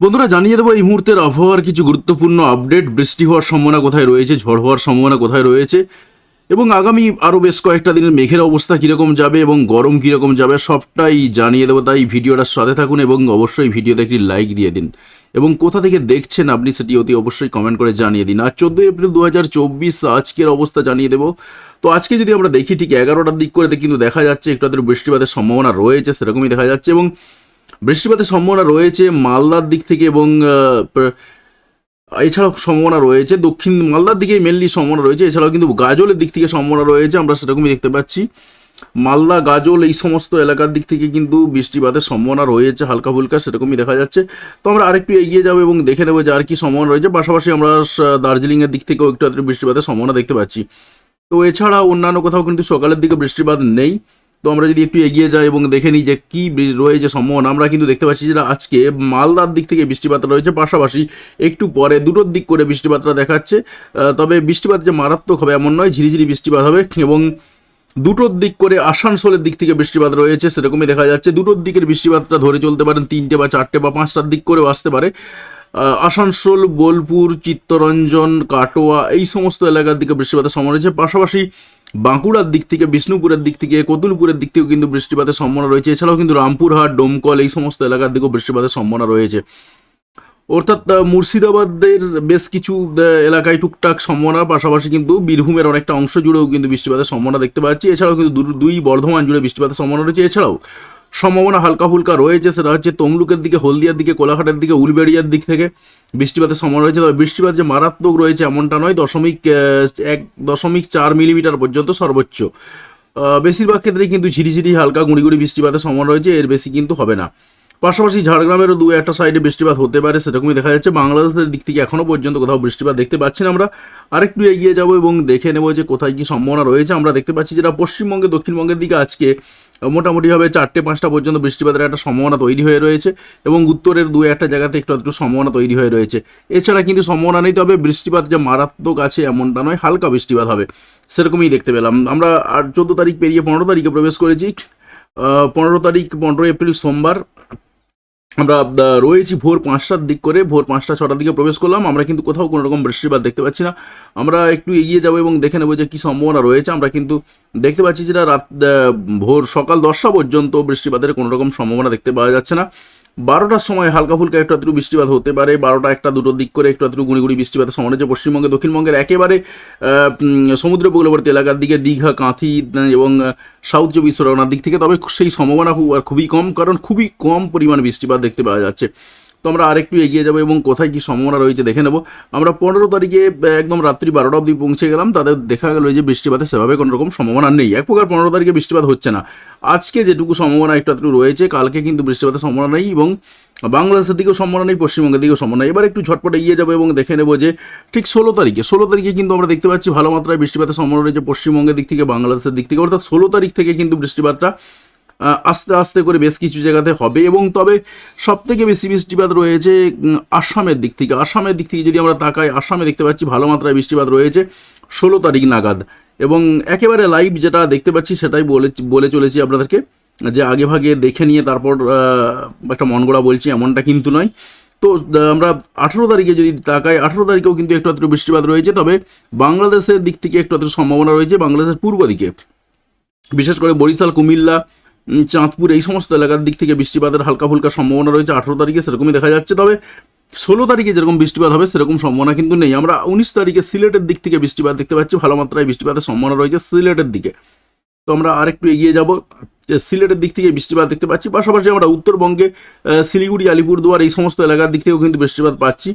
বন্ধুরা, জানিয়ে দেবো এই মুহূর্তের আবহাওয়ার কিছু গুরুত্বপূর্ণ আপডেট। বৃষ্টি হওয়ার সম্ভাবনা কোথায় রয়েছে, ঝড় হওয়ার সম্ভাবনা কোথায় রয়েছে, এবং আগামী আরও বেশ কয়েকটা দিনের মেঘের অবস্থা কীরকম যাবে এবং গরম কীরকম যাবে সবটাই জানিয়ে দেবো। তাই ভিডিওটার সাথে থাকুন এবং অবশ্যই ভিডিওতে একটি লাইক দিয়ে দিন। এবং কোথা থেকে দেখছেন আপনি সেটি অতি অবশ্যই কমেন্ট করে জানিয়ে দিন। আর চোদ্দোই এপ্রিল দু হাজার চব্বিশ আজকের অবস্থা জানিয়ে দেবো। তো আজকে যদি আমরা দেখি ঠিক এগারোটার দিক করে কিন্তু দেখা যাচ্ছে একটু বৃষ্টিপাতের সম্ভাবনা রয়েছে, সেরকমই দেখা যাচ্ছে এবং বৃষ্টিপাতের সম্ভাবনা রয়েছে মালদার দিক থেকে এবং এছাড়াও সম্ভাবনা রয়েছে দক্ষিণ মালদার দিকেই মেনলি সম্ভাবনা রয়েছে, এছাড়াও কিন্তু গাজলের দিক থেকে সম্ভাবনা রয়েছে, আমরা সেরকমই দেখতে পাচ্ছি। মালদা, গাজল এই সমস্ত এলাকার দিক থেকে কিন্তু বৃষ্টিপাতের সম্ভাবনা রয়েছে, হালকা ফুলকা সেরকমই দেখা যাচ্ছে। তো আমরা আরেকটু এগিয়ে যাব এবং দেখে নেব যে আর কি সম্ভাবনা রয়েছে, পাশাপাশি আমরা দার্জিলিংয়ের দিক থেকেও একটু বৃষ্টিপাতের সম্ভাবনা দেখতে পাচ্ছি। তো এছাড়া অন্যান্য কোথাও কিন্তু সকালের দিকে বৃষ্টিপাত নেই। তো আমরা যদি একটু এগিয়ে যাই এবং দেখে নিই যে কী রয়েছে সম্ভাবনা, আমরা কিন্তু দেখতে পাচ্ছি যে আজকে মালদার দিক থেকে বৃষ্টিপাত রয়েছে, পাশাপাশি একটু পরে দুটোর দিক করে বৃষ্টিপাতটা দেখাচ্ছে। তবে বৃষ্টিপাত যে মারাত্মক হবে এমন নয়, ঝিরিঝিরি বৃষ্টিপাত হবে এবং দুটোর দিক করে আসানসোলের দিক থেকে বৃষ্টিপাত রয়েছে সেরকমই দেখা যাচ্ছে। দুটোর দিকের বৃষ্টিপাতটা ধরে চলতে পারেন তিনটে বা চারটে বা পাঁচটার দিক করেও আসতে পারে। আসানসোল, বোলপুর, চিত্তরঞ্জন, কাটোয়া এই সমস্ত এলাকার দিকে বৃষ্টিপাতের সম্ভাবনা রয়েছে। পাশাপাশি বাঁকুড়ার দিক থেকে, বিষ্ণুপুরের দিক থেকে, কতুলপুরের দিক থেকেও কিন্তু বৃষ্টিপাতের সম্ভাবনা রয়েছে। এছাড়াও কিন্তু রামপুরহাট, ডোমকল এই সমস্ত এলাকার দিকেও বৃষ্টিপাতের সম্ভাবনা রয়েছে। অর্থাৎ মুর্শিদাবাদের বেশ কিছু এলাকায় টুকটাক সম্ভাবনা, পাশাপাশি কিন্তু বীরভূমের অনেকটা অংশ জুড়েও কিন্তু বৃষ্টিপাতের সম্ভাবনা দেখতে পাচ্ছি। এছাড়াও কিন্তু দুই বর্ধমান জুড়ে বৃষ্টিপাতের সম্ভাবনা রয়েছে। এছাড়াও সম্ভাবনা হালকা ফুলকা রয়েছে, সেটা হচ্ছে তমলুকের দিকে, হলদিয়ার দিকে, কোলাঘাটের দিকে, উলবেড়িয়ার দিক থেকে। বৃষ্টিপাতের সময় রয়েছে, তবে বৃষ্টিপাত যে মারাত্মক রয়েছে এমনটা নয়, দশমিক এক দশমিক চার মিলিমিটার পর্যন্ত সর্বোচ্চ। বেশিরভাগ ক্ষেত্রে কিন্তু ঝিরিঝিরি হালকা গুঁড়ি গুঁড়ি বৃষ্টিপাতের সময় রয়েছে, এর বেশি কিন্তু হবে না। পাশাপাশি ঝাড়গ্রামেরও দু, একটা সাইডে বৃষ্টিপাত হতে পারে, সেরকমই দেখা যাচ্ছে। বাংলাদেশের দিক থেকে এখনও পর্যন্ত কোথাও বৃষ্টিপাত দেখতে পাচ্ছি না আমরা। আরেকটু এগিয়ে যাব এবং দেখে নেব যে কোথায় কী সম্ভাবনা রয়েছে। আমরা দেখতে পাচ্ছি যেটা পশ্চিমবঙ্গে, দক্ষিণবঙ্গের দিকে আজকে মোটামুটিভাবে চারটে, পাঁচটা পর্যন্ত বৃষ্টিপাতের একটা সম্ভাবনা তৈরি হয়ে রয়েছে এবং উত্তরের দু, একটা জায়গাতে একটু একটু সম্ভাবনা তৈরি হয়ে রয়েছে। এছাড়া কিন্তু সম্ভাবনা নেই, তবে বৃষ্টিপাত যে মারাত্মক আছে এমনটা নয়, হালকা বৃষ্টিপাত হবে, সেরকমই দেখতে পেলাম। আমরা আর চোদ্দ তারিখ পেরিয়ে পনেরো তারিখে প্রবেশ করেছি। পনেরো তারিখ, পনেরোই এপ্রিল সোমবার। আমরা রয়েছি ভোর পাঁচটার দিক করে, ভোর পাঁচটা, ছটার দিকে প্রবেশ করলাম। আমরা কিন্তু কোথাও কোনো রকম বৃষ্টিপাত দেখতে পাচ্ছি না। আমরা একটু এগিয়ে যাব এবং দেখে নেব যে কী সম্ভাবনা রয়েছে। আমরা কিন্তু দেখতে পাচ্ছি যেটা রাত ভোর সকাল দশটা পর্যন্ত বৃষ্টিপাতের কোনো রকম সম্ভাবনা দেখতে পাওয়া যাচ্ছে না। বারোটার সময় হালকা ফুলকা একটু আধটু বৃষ্টিপাত হতে পারে, বারোটা একটা, দুটোর দিক করে একটু আধটু গুঁড়ি বৃষ্টিপাত সম্ভাবনা রয়েছে পশ্চিমবঙ্গে দক্ষিণবঙ্গের একেবারে সমুদ্র উপকূলবর্তী এলাকার দিকে দীঘা, কাঁথি এবং সাউথ চব্বিশ পরগনার দিক থেকে, তবে সেই সম্ভাবনা খুবই কম, কারণ খুবই কম পরিমাণ বৃষ্টিপাত দেখতে পাওয়া যাচ্ছে। তো আমরা আরেকটু এগিয়ে যাব এবং কোথায় কি সম্ভাবনা রয়েছে দেখে নেব। আমরা পনেরো তারিখে একদম রাত্রি বারোটা অবধি পৌঁছে গেলাম। তাদের দেখা গেল যে বৃষ্টিপাতে সেভাবে কোনো রকম সম্ভাবনা নেই। এক প্রকার পনেরো তারিখে বৃষ্টিপাত হচ্ছে না। আজকে যেটুকু সম্ভাবনা একটু রয়েছে, কালকে কিন্তু বৃষ্টিপাতের সম্ভাবনা নেই এবং বাংলাদেশের দিকেও সম্ভাবনা নেই, পশ্চিমবঙ্গের দিকেও সম্ভাবনা এবার একটু ঝটপট এগিয়ে যাব এবং দেখে নেব যে ঠিক ষোলো তারিখে ষোলো তারিখে কিন্তু আমরা দেখতে পাচ্ছি ভালো মাত্রায় বৃষ্টিপাতের সম্ভাবনা রয়েছে পশ্চিমবঙ্গের দিক থেকে, বাংলাদেশের দিক থেকে। অর্থাৎ ষোলো তারিখ থেকে কিন্তু বৃষ্টিপাতটা আস্তে আস্তে করে বেশ কিছু জায়গাতে হবে এবং তবে সব থেকে বেশি বৃষ্টিপাত রয়েছে আসামের দিক থেকে। আসামের দিক থেকে যদি আমরা তাকাই, আসামে দেখতে পাচ্ছি ভালো মাত্রায় বৃষ্টিপাত রয়েছে ষোলো তারিখ নাগাদ। এবং একেবারে লাইভ যেটা দেখতে পাচ্ছি সেটাই বলে বলে চলেছি আপনাদেরকে, যে আগে ভাগে দেখে নিয়ে তারপর একটা মন গড়া বলছি, এমনটা কিন্তু নয়। তো আমরা আঠেরো তারিখে যদি তাকাই, আঠেরো তারিখেও কিন্তু একটু আধটু বৃষ্টিপাত রয়েছে, তবে বাংলাদেশের দিক থেকে একটু আধটু সম্ভাবনা রয়েছে, বাংলাদেশের পূর্ব দিকে। বিশেষ করে বরিশাল, কুমিল্লা চাঁদপুর এই সমস্ত এলাকার দিক থেকে বৃষ্টিপাতের হালকা ফুলকা সম্ভাবনা রয়েছে। আঠেরো তারিখে সেরকমই দেখা যাচ্ছে, তবে ষোলো তারিখে যেরকম বৃষ্টিপাত হবে সেরকম সম্ভাবনা কিন্তু নেই। আমরা উনিশ তারিখে সিলেটের দিক থেকে বৃষ্টিপাত দেখতে পাচ্ছি, ভালো মাত্রায় বৃষ্টিপাতের সম্ভাবনা রয়েছে সিলেটের দিকে। তো আমরা আরেকটু এগিয়ে যাব সিলেটের দিক থেকে বৃষ্টিপাত দেখতে পাচ্ছি। পাশাপাশি আমরা উত্তরবঙ্গে শিলিগুড়ি, আলিপুরদুয়ার এই সমস্ত এলাকার দিক থেকেও কিন্তু বৃষ্টিপাত পাচ্ছি।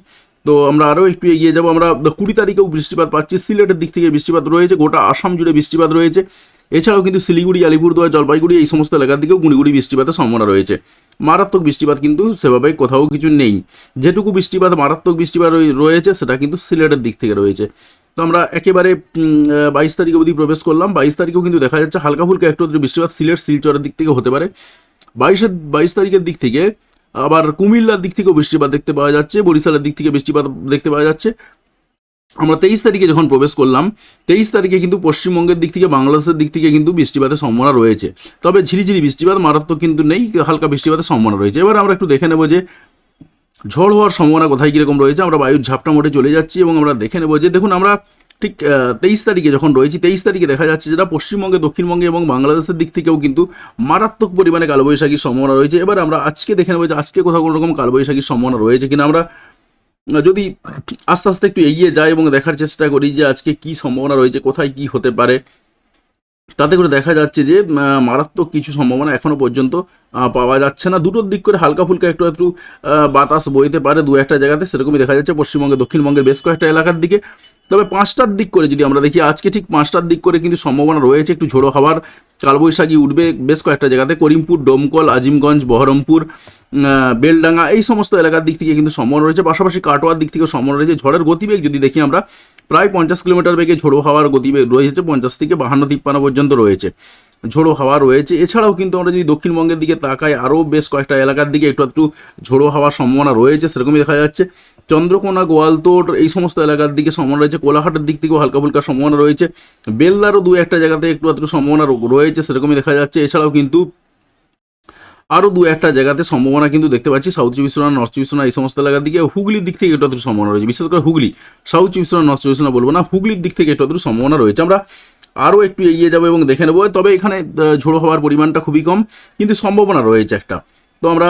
তো আমরা আরও একটু এগিয়ে যাব। আমরা কুড়ি তারিখেও বৃষ্টিপাত পাচ্ছি। সিলেটের দিক থেকে বৃষ্টিপাত রয়েছে, গোটা আসাম জুড়ে বৃষ্টিপাত রয়েছে। এছাড়াও কিন্তু শিলিগুড়ি, আলিপুরদুয়ার, জলপাইগুড়ি এই সমস্ত এলাকার দিকেও গুঁড়িগুড়ি বৃষ্টিপাতের সম্ভাবনা রয়েছে। মারাত্মক বৃষ্টিপাত কিন্তু সেভাবে কোথাও কিছু নেই। যেটুকু বৃষ্টিপাত, মারাত্মক বৃষ্টিপাত রয়ে- রয়েছে সেটা কিন্তু সিলেটের দিক থেকে রয়েছে। তো আমরা একেবারে বাইশ তারিখ অবধি প্রবেশ করলাম। বাইশ তারিখেও কিন্তু দেখা যাচ্ছে হালকা ফুলকা একটু বৃষ্টিপাত সিলেট, শিলচরের দিক থেকে হতে পারে। বাইশের বাইশ তারিখের দিক থেকে আবার কুমিল্লার দিক থেকেও বৃষ্টিপাত দেখতে পাওয়া যাচ্ছে, বরিশালের দিক থেকে বৃষ্টিপাত দেখতে পাওয়া যাচ্ছে। আমরা তেইশ তারিখে যখন প্রবেশ করলাম, তেইশ তারিখে কিন্তু পশ্চিমবঙ্গের দিক থেকে, বাংলাদেশের দিক থেকে কিন্তু বৃষ্টিপাতের সম্ভাবনা রয়েছে। তবে ঝিরিঝিরি বৃষ্টিপাত মারাত্মক কিন্তু নেই, হালকা বৃষ্টিপাতের সম্ভাবনা রয়েছে। এবার আমরা একটু দেখে নেব যে, ঝড় হওয়ার সম্ভাবনা কোথায় কীরকম রয়েছে। আমরা বায়ুর ঝাপটা মোটে চলে যাচ্ছি এবং আমরা দেখে নেব যে, দেখুন আমরা ঠিক তেইশ তারিখে যখন রয়েছি, তেইশ তারিখে দেখা যাচ্ছে যেটা পশ্চিমবঙ্গে, দক্ষিণবঙ্গে এবং বাংলাদেশের দিক থেকেও কিন্তু মারাত্মক পরিমাণে কালবৈশাখীর সম্ভাবনা রয়েছে। এবার আমরা আজকে দেখে নেব যে, আজকে কোথাও কোনো রকম কালবৈশাখীর সম্ভাবনা রয়েছে কিনা। আমরা যদি আস্তে আস্তে একটু এগিয়ে যাই এবং দেখার চেষ্টা করি যে আজকে কি সম্ভাবনা রয়েছে, কোথায় কি হতে পারে, তাতে করে দেখা যাচ্ছে যে মারাত্মক কিছু সম্ভাবনা এখনও পর্যন্ত পাওয়া যাচ্ছে না। দুটোর দিক করে হালকা ফুলকা একটু একটু বাতাস বইতে পারে দু একটা জায়গাতে, সেরকমই দেখা যাচ্ছে পশ্চিমবঙ্গে, দক্ষিণবঙ্গের বেশ কয়েকটা এলাকার দিকে। তবে পাঁচটার দিক করে যদি আমরা দেখি, আজকে ঠিক পাঁচটার দিক করে কিন্তু সম্ভাবনা রয়েছে একটু ঝোড়ো হওয়ার কালবৈশাখী উঠবে বেশ কয়েকটা জায়গাতে। করিমপুর, ডোমকল, আজিমগঞ্জ, বহরমপুর বেলডাঙ্গা, এই সমস্ত এলাকার দিক থেকে কিন্তু সমর রয়েছে। পাশাপাশি কাটোয়ার দিক থেকে সমর রয়েছে। ঝড়ের গতিবেগ যদি দেখি আমরা, প্রায় পঞ্চাশ কিলোমিটার বেগে ঝোড়ো হাওয়ার গতিবেগ রয়েছে, পঞ্চাশ থেকে বাহান্ন তিপ্পান্ন পর্যন্ত রয়েছে। ঝোড়ো হাওয়া রয়েছে। এছাড়াও কিন্তু আমরা যদি দক্ষিণবঙ্গের দিকে তাকাই, আরও বেশ কয়েকটা এলাকার দিকে একটু একটু ঝোড়ো হাওয়ার সম্ভাবনা রয়েছে, সেরকমই দেখা যাচ্ছে। চন্দ্রকোনা গোয়ালতোড় এই সমস্ত এলাকার দিকে সম্ভাবনা রয়েছে। কোলাঘাটের দিক থেকেও হালকা ফুলকা সম্ভাবনা রয়েছে। বেলদারও দু একটা জায়গাতে একটু একটু সম্ভাবনা রয়েছে, সেরকমই দেখা যাচ্ছে। এছাড়াও কিন্তু আরও দু একটা জায়গাতে সম্ভাবনা কিন্তু দেখতে পাচ্ছি। সাউথ চব্বিশ পরগনা, নর্থ চব্বিশ পরগনা এই সমস্ত এলাকার দিকে হুগলির দিক থেকে একটু সম্ভাবনা রয়েছে। বিশেষ করে হুগলি, সাউথ চব্বিশ পরগনা, নর্থ চব্বিশ পরগনা বলব না হুগলির দিক থেকে একটু সম্ভাবনা রয়েছে। আমরা আরও একটু এগিয়ে যাব এবং দেখে নেব। তবে এখানে ঝোড়ো হওয়ার পরিমাণটা খুবই কম, কিন্তু সম্ভাবনা রয়েছে একটা। তো আমরা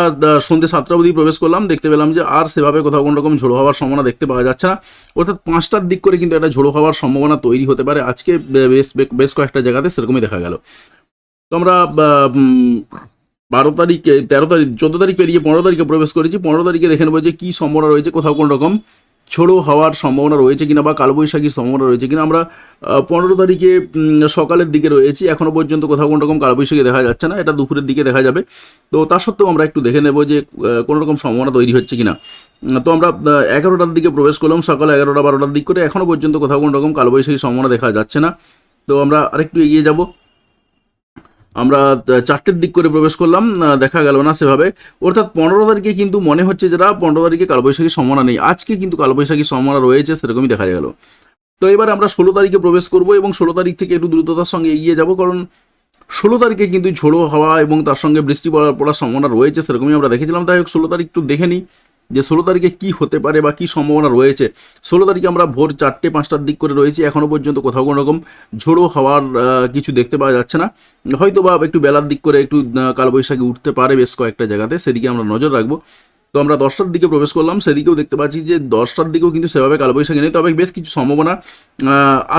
সন্ধ্যে সাতটা অবধি প্রবেশ করলাম, দেখতে পেলাম যে আর সেভাবে কোথাও কোনো রকম ঝোড়ো হওয়ার সম্ভাবনা দেখতে পাওয়া যাচ্ছে না। অর্থাৎ পাঁচটার দিক করে কিন্তু একটা ঝোড়ো হওয়ার সম্ভাবনা তৈরি হতে পারে। আজকে বেশ বেশ কয়েকটা জায়গাতে সেরকমই দেখা গেল। তো আমরা বারো তারিখে, তেরো তারিখ, চোদ্দ তারিখ পেরিয়ে পনেরো তারিখে প্রবেশ করেছি। পনেরো তারিখে দেখে নেব যে কী সম্ভাবনা রয়েছে কোথাও কোনো রকম। ছোড়ো হওয়ার সম্ভাবনা রয়েছে কিনা বা কালবৈশাখীর সম্ভাবনা রয়েছে কিনা, আমরা পনেরো তারিখে সকালের দিকে রয়েছি। এখনও পর্যন্ত কোথাও কোনো রকম কালবৈশাখী দেখা যাচ্ছে না, এটা দুপুরের দিকে দেখা যাবে। তো তা সত্ত্বেও আমরা একটু দেখে নেব যে কোনো রকম সম্ভাবনা তৈরি হচ্ছে কিনা। তো আমরা এগারোটার দিকে প্রবেশ করলাম, সকাল এগারোটা বারোটার দিক করে। এখনও পর্যন্ত কোথাও কোনো রকম কালবৈশাখী সম্ভাবনা দেখা যাচ্ছে না। তো আমরা আরেকটু এগিয়ে যাব। আমরা চারটের দিক করে প্রবেশ করলাম দেখা গেল না সেভাবে। অর্থাৎ পনেরো তারিখে কিন্তু মনে হচ্ছে যেটা পনেরো তারিখে কালবৈশাখীর সম্ভাবনা নেই। আজকে কিন্তু কালবৈশাখীর সম্ভাবনা রয়েছে, সেরকমই দেখা গেল। তো এবার আমরা ষোলো তারিখে প্রবেশ করব এবং ষোলো তারিখ থেকে একটু দ্রুততার সঙ্গে এগিয়ে যাব, কারণ ষোলো তারিখে কিন্তু ঝোড়ো হাওয়া এবং তার সঙ্গে বৃষ্টি পড়ার পড়ার সম্ভাবনা রয়েছে, সেরকমই আমরা দেখেছিলাম। তাই হোক, ষোলো তারিখ একটু দেখে নিই। যে ষোলো তারিখে কী হতে পারে বা কী সম্ভাবনা রয়েছে? ষোলো তারিখে আমরা ভোর চারটে, পাঁচটার দিক করে রয়েছি। এখনও পর্যন্ত কোথাও কোনো রকম ঝোড়ো হওয়ার কিছু দেখতে পাওয়া যাচ্ছে না। হয়তো বা একটু বেলার দিক করে একটু কালবৈশাখী উঠতে পারে বেশ কয়েকটা জায়গাতে, সেদিকে আমরা নজর রাখব। তো আমরা দশটার দিকে প্রবেশ করলাম, সেদিকেও দেখতে পাচ্ছি যে দশটার দিকেও কিন্তু সেভাবে কালবৈশাখী নেই। তবে বেশ কিছু সম্ভাবনা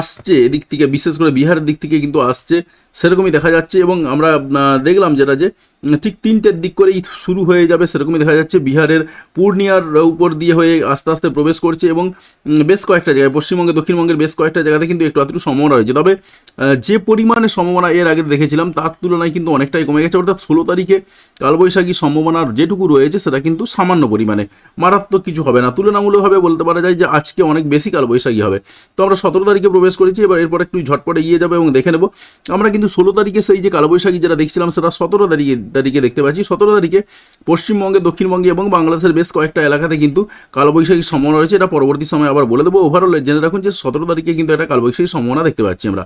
আসছে এদিক থেকে, বিশেষ করে বিহারের দিক থেকে কিন্তু আসছে, সেরকমই দেখা যাচ্ছে এবং আমরা দেখলাম যেটা যে ঠিক তিনটের দিক করেই শুরু হয়ে যাবে, সেরকমই দেখা যাচ্ছে। বিহারের পূর্ণিয়ার উপর দিয়ে হয়ে আস্তে আস্তে প্রবেশ করছে এবং বেশ কয়েকটা জায়গায় পশ্চিমবঙ্গে দক্ষিণবঙ্গের বেশ কয়েকটা জায়গাতে কিন্তু একটু আধটু সম্ভাবনা রয়েছে। তবে যে পরিমাণে সম্ভাবনা এর আগে দেখেছিলাম, তার তুলনায় কিন্তু অনেকটাই কমে গেছে। অর্থাৎ ষোলো তারিখে কালবৈশাখী সম্ভাবনার যেটুকু রয়েছে, সেটা কিন্তু সামান্য পরিমাণে। মারাত্মক কিছু হবে না। তুলনামূলকভাবে বলতে পারা যায় যে আজকে অনেক বেশি কালবৈশাখী হবে। তো আমরা সতেরো তারিখে প্রবেশ করেছি, এবার এরপর একটু ঝটপটে এগিয়ে যাবে এবং দেখে নেব। আমরা কিন্তু ষোলো তারিখে সেই যে কালবৈশাখী যেটা দেখছিলাম, সেটা সতেরো তারিখে তারিখে দেখতে পাচ্ছি। সতেরো তারিখে পশ্চিমবঙ্গে, দক্ষিণবঙ্গে এবং বাংলাদেশের বেশ কয়েকটা এলাকাতে কিন্তু কালবৈশাখীর সম্ভাবনা রয়েছে। এটা পরবর্তী সময় আবার বলে দেবো। ওভারঅল জেনে রাখুন যে সতেরো তারিখে কিন্তু একটা কালবৈশাখীর সম্ভাবনা দেখতে পাচ্ছি আমরা।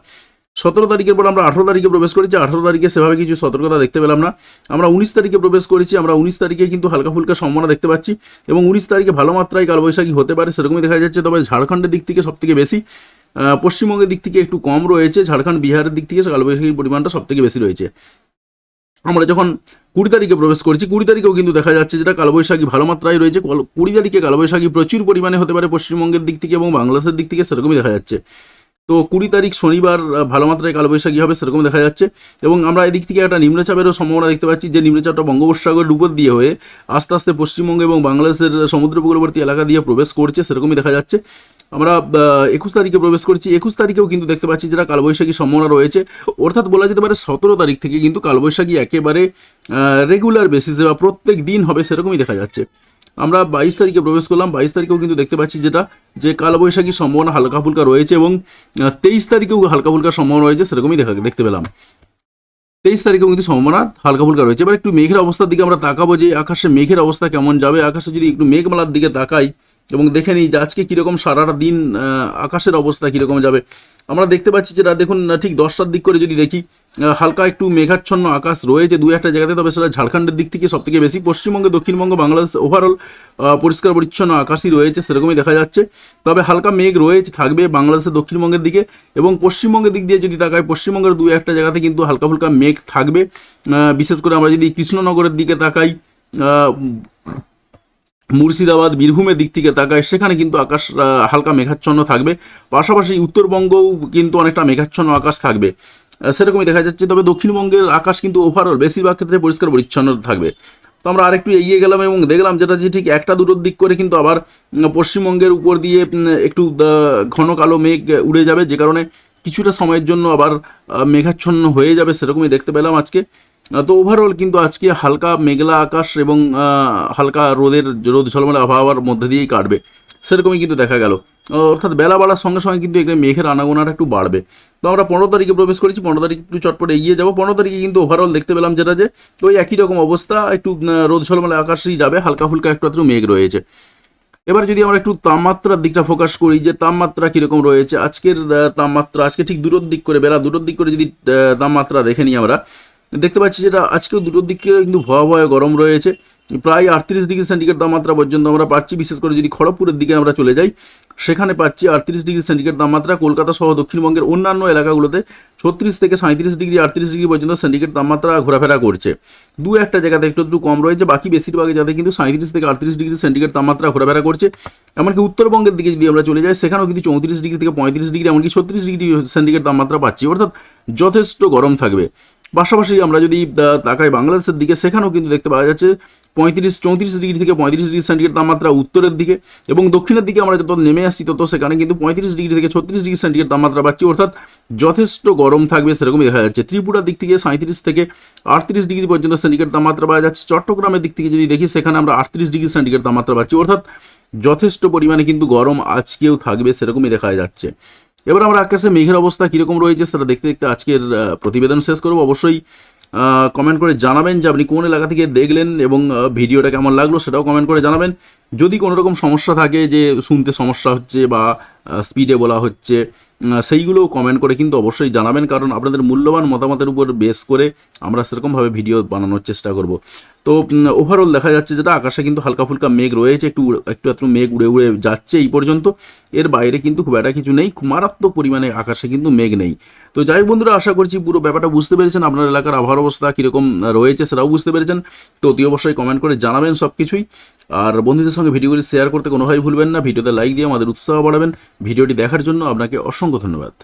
সতেরো তারিখের পর আমরা আঠেরো তারিখে প্রবেশ করেছি। আঠেরো তারিখে সেভাবে কিছু সতর্কতা দেখতে পেলাম না। আমরা উনিশ তারিখে প্রবেশ করেছি। আমরা উনিশ তারিখে কিন্তু হালকা ফুলকা সম্ভাবনা দেখতে পাচ্ছি এবং উনিশ তারিখে ভালো মাত্রায় কালবৈশাখী হতে পারে সেরকমই দেখা যাচ্ছে। তবে ঝাড়খণ্ডের দিক থেকে সব থেকে বেশি পশ্চিমবঙ্গের দিক থেকে একটু কম রয়েছে। ঝাড়খণ্ড, বিহারের দিক থেকে কালবৈশাখীর পরিমাণটা সব থেকে বেশি রয়েছে। আমরা যখন কুড়ি তারিখে প্রবেশ করছি, কুড়ি তারিখেও কিন্তু দেখা যাচ্ছে যেটা কালবৈশাখী ভালো মাত্রায় রয়েছে। কুড়ি তারিখে কালবৈশাখী প্রচুর পরিমাণে হতে পারে পশ্চিমবঙ্গের দিক থেকে এবং বাংলাদেশের দিক থেকে সেরকমই দেখা যাচ্ছে। তো কুড়ি তারিখ শনিবার ভালো মাত্রায় কালবৈশাখী হবে সেরকম দেখা যাচ্ছে এবং আমরা এদিক থেকে একটা নিম্নচাপেরও সম্ভাবনা দেখতে পাচ্ছি, যে নিম্নচাপটা বঙ্গোপসাগরের উপর দিয়ে হয়ে আস্তে আস্তে পশ্চিমবঙ্গ এবং বাংলাদেশের সমুদ্র উপকূলবর্তী এলাকা দিয়ে প্রবেশ করছে সেরকমই দেখা যাচ্ছে। আমরা একুশ তারিখে প্রবেশ করছি। একুশ তারিখেও কিন্তু দেখতে পাচ্ছি যেটা কালবৈশাখী সম্ভাবনা রয়েছে, অর্থাৎ বলা যেতে পারে সতেরো তারিখ থেকে কিন্তু কালবৈশাখী একেবারে রেগুলার বেসিসে বা প্রত্যেক দিন হবে সেরকমই দেখা যাচ্ছে। আমরা বাইশ তারিখে প্রবেশ করলাম। বাইশ তারিখেও কিন্তু দেখতে পাচ্ছি যেটা, যে কালবৈশাখীর সম্ভাবনা হালকা ফুলকা রয়েছে এবং তেইশ তারিখেও হালকা ফুলকা সম্ভাবনা রয়েছে সেরকমই দেখা, দেখতে পেলাম। তেইশ তারিখেও কিন্তু সম্ভাবনা হালকা ফুলকা রয়েছে। এবার একটু মেঘের অবস্থার দিকে আমরা তাকাবো যে আকাশে মেঘের অবস্থা কেমন যাবে। আকাশে যদি একটু মেঘমালার দিকে তাকাই এবং দেখে নিই যে আজকে কীরকম সারাটা দিন আকাশের অবস্থা কীরকম যাবে। আমরা দেখতে পাচ্ছি যেটা দেখুন ঠিক দশটার দিক করে যদি দেখি হালকা একটু মেঘাচ্ছন্ন আকাশ রয়েছে দু একটা জায়গাতে, তবে সেটা ঝাড়খণ্ডের দিক থেকে সবথেকে বেশি। পশ্চিমবঙ্গে, দক্ষিণবঙ্গ, বাংলাদেশ ওভারঅল পরিষ্কার পরিচ্ছন্ন আকাশই রয়েছে, সেরকমই দেখা যাচ্ছে। তবে হালকা মেঘ রয়েছে, থাকবে বাংলাদেশের দক্ষিণবঙ্গের দিকে এবং পশ্চিমবঙ্গের দিক দিয়ে যদি তাকাই, পশ্চিমবঙ্গের দু একটা জায়গাতে কিন্তু হালকা ফুলকা মেঘ থাকবে। বিশেষ করে আমরা যদি কৃষ্ণনগরের দিকে তাকাই মুর্শিদাবাদ, বীরভূমের দিক থেকে তাকায়, সেখানে কিন্তু আকাশ হালকা মেঘাচ্ছন্ন থাকবে। পাশাপাশি উত্তরবঙ্গও কিন্তু অনেকটা মেঘাচ্ছন্ন আকাশ থাকবে। সেরকমই দেখা যাচ্ছে, তবে দক্ষিণবঙ্গের আকাশ কিন্তু ওভারঅল বেশিরভাগ ক্ষেত্রে পরিষ্কার পরিচ্ছন্ন থাকবে। তো আমরা আরেকটু এগিয়ে গেলাম এবং দেখলাম যেটা যে ঠিক একটা দুটোর দিক করে কিন্তু আবার পশ্চিমবঙ্গের উপর দিয়ে একটু ঘন কালো মেঘ উড়ে যাবে, যে কারণে কিছুটা সময়ের জন্য আবার মেঘাচ্ছন্ন হয়ে যাবে, সেরকমই দেখতে পেলাম আজকে। তো ওভারঅল কিন্তু আজকে হালকা মেঘলা আকাশ এবং হালকা রোদের, রোদ ঝলমলে আবহাওয়ার মধ্যে দিয়েই কাটবে। সেরকমই কিন্তু দেখা গেল। অর্থাৎ বেলা বাড়ার সঙ্গে সঙ্গে কিন্তু এখানে মেঘের আনাগোনাটা একটু বাড়বে। তো আমরা পনেরো তারিখে প্রবেশ করেছি, পনেরো তারিখ একটু চটপট এগিয়ে যাব। পনেরো তারিখে কিন্তু ওভারঅল দেখতে পেলাম যেটা যে, ওই একই রকম অবস্থা, একটু রোদ ঝলমলে আকাশেই যাবে, হালকা ফুলকা একটু একটু মেঘ রয়েছে। এবার যদি আমরা একটু তাপমাত্রার দিকটা ফোকাস করি যে, তাপমাত্রা কীরকম রয়েছে, আজকের তাপমাত্রা, আজকে ঠিক দুটোর দিক করে, বেলা দুটোর দিক করে যদি তাপমাত্রা দেখে নিই আমরা দেখতে পাচ্ছি যেটা আজকেও দুটোর দিক কিন্তু ভয়াবহ গরম রয়েছে। প্রায় আটত্রিশ ডিগ্রি সেন্টিগ্রেড তাপমাত্রা পর্যন্ত আমরা পাচ্ছি। বিশেষ করে যদি খড়গপুরের দিকে আমরা চলে যাই, সেখানে পাচ্ছি আটত্রিশ ডিগ্রি সেন্টিগ্রেড তাপমাত্রা। কলকাতা সহ দক্ষিণবঙ্গের অন্যান্য এলাকাগুলোতে ছত্রিশ থেকে সাঁত্রিশ ডিগ্রি, আটত্রিশ ডিগ্রি পর্যন্ত সেন্টিগ্রেড তাপমাত্রা ঘোরাফেরা করছে। দু একটা জায়গাতে একটু একটু কম রয়েছে। বাকি বেশিরভাগই যাতে কিন্তু সাঁত্রিশ থেকে আটত্রিশ ডিগ্রি সেন্টিগ্রেড তাপমাত্রা ঘোরাফেরা করছে। এমনকি উত্তরবঙ্গের দিকে যদি আমরা চলে যাই, সেখানেও কিন্তু চৌত্রিশ ডিগ্রি থেকে পঁয়ত্রিশ ডিগ্রি, এমনকি ছত্রিশ ডিগ্রি সেন্টিগ্রেড তাপমাত্রা পাচ্ছি। অর্থাৎ যথেষ্ট গরম থাকবে। পাশাপাশি আমরা যদি তাকাই বাংলাদেশের দিকে, সেখানেও কিন্তু দেখতে পাওয়া যাচ্ছে পঁয়ত্রিশ, চৌত্রিশ ডিগ্রি থেকে পঁয়ত্রিশ ডিগ্রি সেন্টিগ্রেড তাপমাত্রা উত্তরের দিকে এবং দক্ষিণের দিকে আমরা যত নেমে আসছি, তত সেখানে কিন্তু পঁয়ত্রিশ ডিগ্রি থেকে ছত্রিশ ডিগ্রি সেন্টিগ্রেড তাপমাত্রা পাচ্ছি অর্থাৎ যথেষ্ট গরম থাকবে সেরকমই দেখা যাচ্ছে। ত্রিপুরার দিক থেকে সাঁত্রিশ থেকে আটত্রিশ ডিগ্রি পর্যন্ত সেন্টিগ্রেড তাপমাত্রা পাওয়া যাচ্ছে। চট্টগ্রামের দিক থেকে যদি দেখি, সেখানে আমরা আটত্রিশ ডিগ্রি সেন্টিগ্রেড তাপমাত্রা পাচ্ছি। অর্থাৎ যথেষ্ট পরিমাণে কিন্তু গরম আজকেও থাকবে সেরকমই দেখা যাচ্ছে। এবার আমরা আকাশে মেঘের অবস্থা কীরকম রয়েছে সেটা দেখতে দেখতে আজকের প্রতিবেদন শেষ করব। অবশ্যই কমেন্ট করে জানাবেন যে আপনি কোন এলাকা থেকে দেখলেন এবং ভিডিওটা কেমন লাগল সেটাও কমেন্ট করে জানাবেন। যদি কোনো রকম সমস্যা থাকে যে শুনতে সমস্যা হচ্ছে বা স্পিডে বলা হচ্ছে আহ, সেইগুলোও কমেন্ট করে কিন্তু অবশ্যই জানাবেন কারণ আপনাদের মূল্যবান মতামতের উপর বেস করে আমরা সেরকমভাবে ভিডিও বানানোর চেষ্টা করব। তো ওভারঅল দেখা যাচ্ছে যেটা আকাশে কিন্তু হালকা ফুলকা মেঘ রয়েছে একটু একটু একটু মেঘ উড়ে উড়ে যাচ্ছে এই পর্যন্ত। এর বাইরে কিন্তু খুব একটা কিছু নেই মারাত্মক পরিমাণে আকাশে কিন্তু মেঘ নেই। তো যাই হোক বন্ধুরা আশা করছি পুরো ব্যাপারটা বুঝতে পেরেছেন আপনার এলাকার আবহাওয়ার অবস্থা কীরকম রয়েছে সেটাও বুঝতে পেরেছেন। তো অতি অবশ্যই কমেন্ট করে জানাবেন সব কিছুই আর বন্ধুদের সঙ্গে ভিডিওগুলি শেয়ার করতে কোনোভাবেই ভুলবেন না। ভিডিওতে লাইক দিয়ে আমাদের উৎসাহ বাড়াবেন। ভিডিওটি দেখার জন্য আপনাকে অসংখ্য ধন্যবাদ।